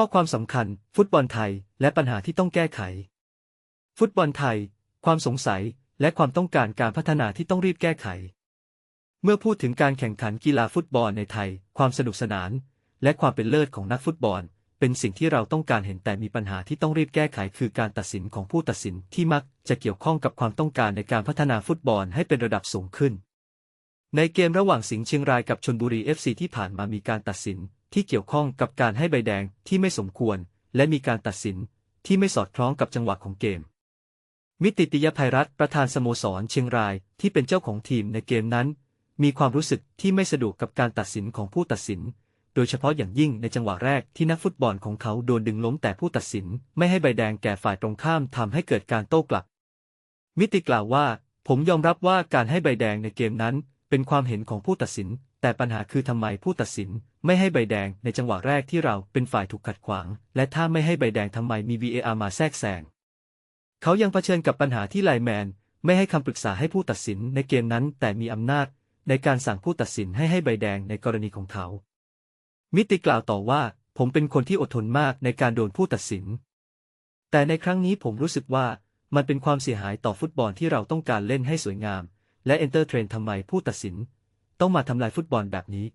ข้อความสำคัญ ฟุตบอลไทย และปัญหาที่ต้องแก้ไข ฟุตบอลไทย ความสงสัย และความต้องการการพัฒนาที่ต้องรีบแก้ไข เมื่อพูดถึงการแข่งขันกีฬาฟุตบอลในไทย ความสนุกสนาน และความเป็นเลิศของนักฟุตบอล เป็นสิ่งที่เราต้องการเห็นแต่มีปัญหาที่ต้องรีบแก้ไข คือการตัดสินของผู้ตัดสินที่มักจะเกี่ยวข้องกับความต้องการในการพัฒนาฟุตบอลให้เป็นระดับสูงขึ้น ในเกมระหว่างสิงห์เชียงรายกับชนบุรี FC ที่ผ่านมามีการตัดสิน ที่เกี่ยวข้องกับการให้ใบแดงที่ไม่สมควร และมีการตัดสินที่ไม่สอดคล้องกับจังหวะของเกม มิติติยภัยรัตประธานสโมสรเชียงรายที่เป็นเจ้าของทีมในเกมนั้น มีความรู้สึกที่ไม่สะดวกกับการตัดสินของผู้ตัดสิน โดยเฉพาะอย่างยิ่งในจังหวะแรกที่นักฟุตบอลของเขาโดนดึงล้มแต่ผู้ตัดสิน ไม่ให้ใบแดงแก่ฝ่ายตรงข้ามทำให้เกิดการโต้กลับ มิติกล่าวว่า ผมยอมรับว่าการให้ใบแดงในเกมนั้น เป็นความเห็นของผู้ตัดสิน แต่ปัญหาคือทำไมผู้ตัดสินไม่ให้ใบแดงในจังหวะแรกที่เราเป็นฝ่ายถูกขัดขวาง และถ้าไม่ให้ใบแดงทำไมมี VAR มาแทรกแซง เขายังเผชิญกับปัญหาที่ไลแมน ไม่ให้คำปรึกษาให้ผู้ตัดสินในเกมนั้น แต่มีอำนาจ ในการสั่งผู้ตัดสินให้ให้ใบแดงในกรณีของเขา มิติกล่าวต่อว่า ผมเป็นคนที่อดทนมากในการโดนผู้ตัดสิน แต่ในครั้งนี้ผมรู้สึกว่ามันเป็นความเสียหายต่อฟุตบอลที่เราต้องการเล่นให้สวยงาม และเอนเตอร์เทรนทำไมผู้ตัดสิน ต้องมาทำลายฟุตบอลแบบนี้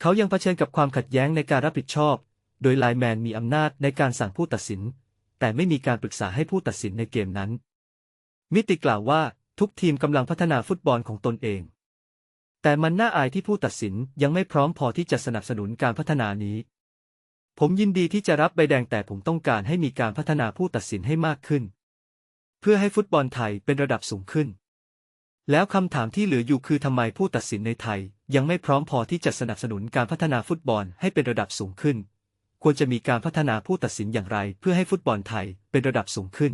เขายังเผชิญกับความขัดแย้งในการรับผิดชอบ โดยไลแมนมีอำนาจในการสั่งผู้ตัดสิน แต่ไม่มีการปรึกษาให้ผู้ตัดสินในเกมนั้น มิติกล่าวว่าทุกทีมกำลังพัฒนาฟุตบอลของตนเอง แต่มันน่าอายที่ผู้ตัดสินยังไม่พร้อมพอที่จะสนับสนุนการพัฒนานี้ ผมยินดีที่จะรับใบแดงแต่ผมต้องการให้มีการพัฒนาผู้ตัดสินให้มากขึ้น เพื่อให้ฟุตบอลไทยเป็นระดับสูงขึ้น แล้วคำถามที่เหลืออยู่คือทำไมผู้ตัดสินในไทย ยังไม่พร้อมพอที่จะสนับสนุนการพัฒนาฟุตบอลให้เป็นระดับสูงขึ้น ควรจะมีการพัฒนาผู้ตัดสินอย่างไร เพื่อให้ฟุตบอลไทยเป็นระดับสูงขึ้น